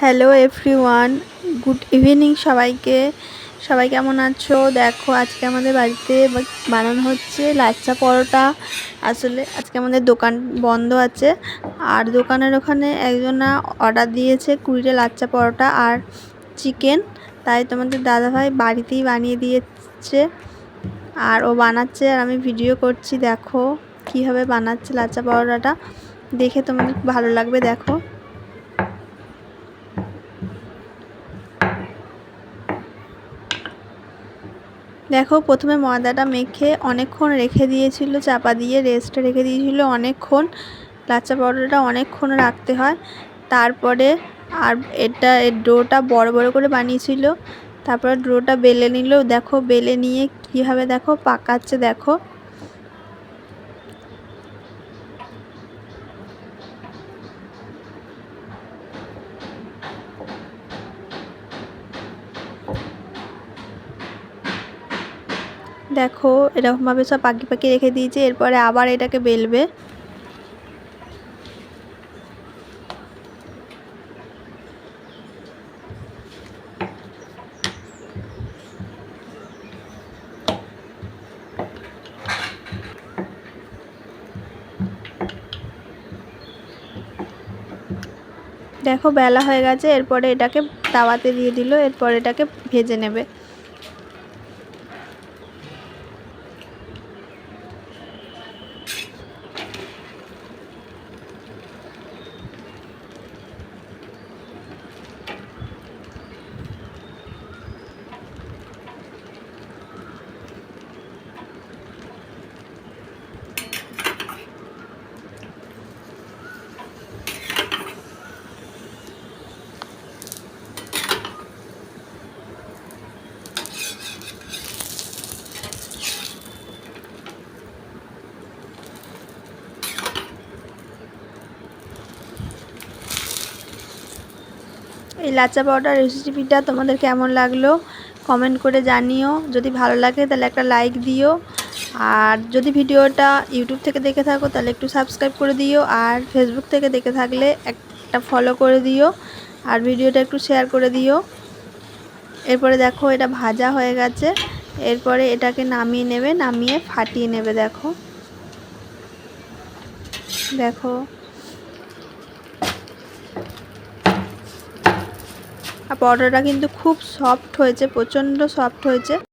Hello everyone good evening সবাইকে। সবাই কেমন আছো? দেখো, আজকে আমাদের বাড়িতে বানানো হচ্ছে লাচ্চা পরোটা। আসলে আজকে আমাদের দোকান বন্ধ আছে। আর দোকানের ওখানে একজনা অর্ডার দিয়েছে কুড়িটা লাচ্চা পরোটা আর চিকেন তাই তোমাদের দাদাভাই বাড়িতেই বানিয়ে দিয়েছে। আর ও বানাচ্ছে আর আমি ভিডিও করছি। দেখো, কীভাবে বানাচ্ছে লাচ্চা পরোটাটা। দেখে তোমাদের ভালো লাগবে, দেখো। দেখো, প্রথমে ময়দাটা মেখে অনেকক্ষণ রেখে দিয়েছিল, চাপা দিয়ে রেস্টে রেখে দিয়েছিল অনেকক্ষণ। লাচ্চা পাউডারটা অনেকক্ষণ রাখতে হয়। তারপরে আর এটা, এর ডোটা বড় বড় করে বানিয়েছিল। তারপরে ডোটা বেলে নিল। দেখো, বেলে নিয়ে কীভাবে দেখো, পাকাচ্ছে দেখো। দেখো, এরকমভাবে সব পাখি পাখি রেখে দিয়েছে, এরপরে আবার এটাকে বেলবে। দেখো, বেলা হয়ে গেছে, এরপরে এটাকে তাওয়াতে দিয়ে দিল, এরপর এটাকে ভেজে নেবে। এই লাচা পাউডার রেসিপিটা তোমাদের কেমন লাগল? কমেন্ট করে জানিও। যদি ভালো লাগে তাহলে একটা লাইক দিও। আর যদি ভিডিওটা ইউটিউব থেকে দেখে থাকো তাহলে একটু সাবস্ক্রাইব করে দিও। আর ফেসবুক থেকে দেখে থাকলে একটা ফলো করে দিও। আর ভিডিওটা একটু শেয়ার করে দিও। এরপরে দেখো এটা ভাজা হয়ে গেছে। এরপরে এটাকে নামিয়ে নেবে, নামিয়ে ফাটিয়ে নেবে, দেখো। দেখো। আর পরোটাটা কিন্তু খুব সফট হয়েছে প্রচণ্ড সফট হয়েছে।